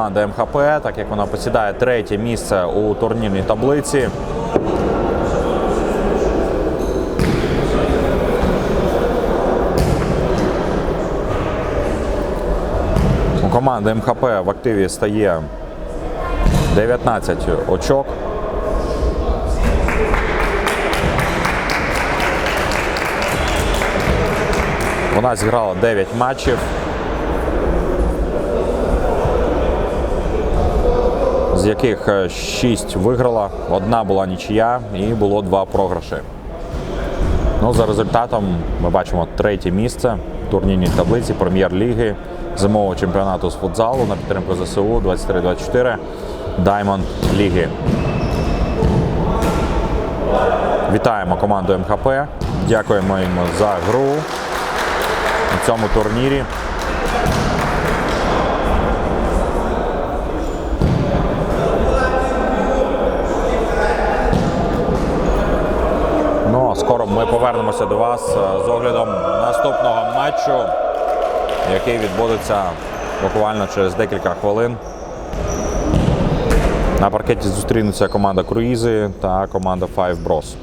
Команда МХП, так як вона посідає третє місце у турнірній таблиці. У команди МХП в активі стає 19 очок. Вона зіграла 9 матчів. З яких 6 виграла, одна була нічия і було два програші. Ну, за результатом ми бачимо третє місце в турнірній таблиці прем'єр-ліги зимового чемпіонату з футзалу на підтримку ЗСУ 23-24 Diamond Ліги. Вітаємо команду МХП. Дякуємо їм за гру у цьому турнірі. Скоро ми повернемося до вас е, з оглядом наступного матчу, який відбудеться буквально через декілька хвилин. На паркеті зустрінуться команда Круїзи та команда Five Bros.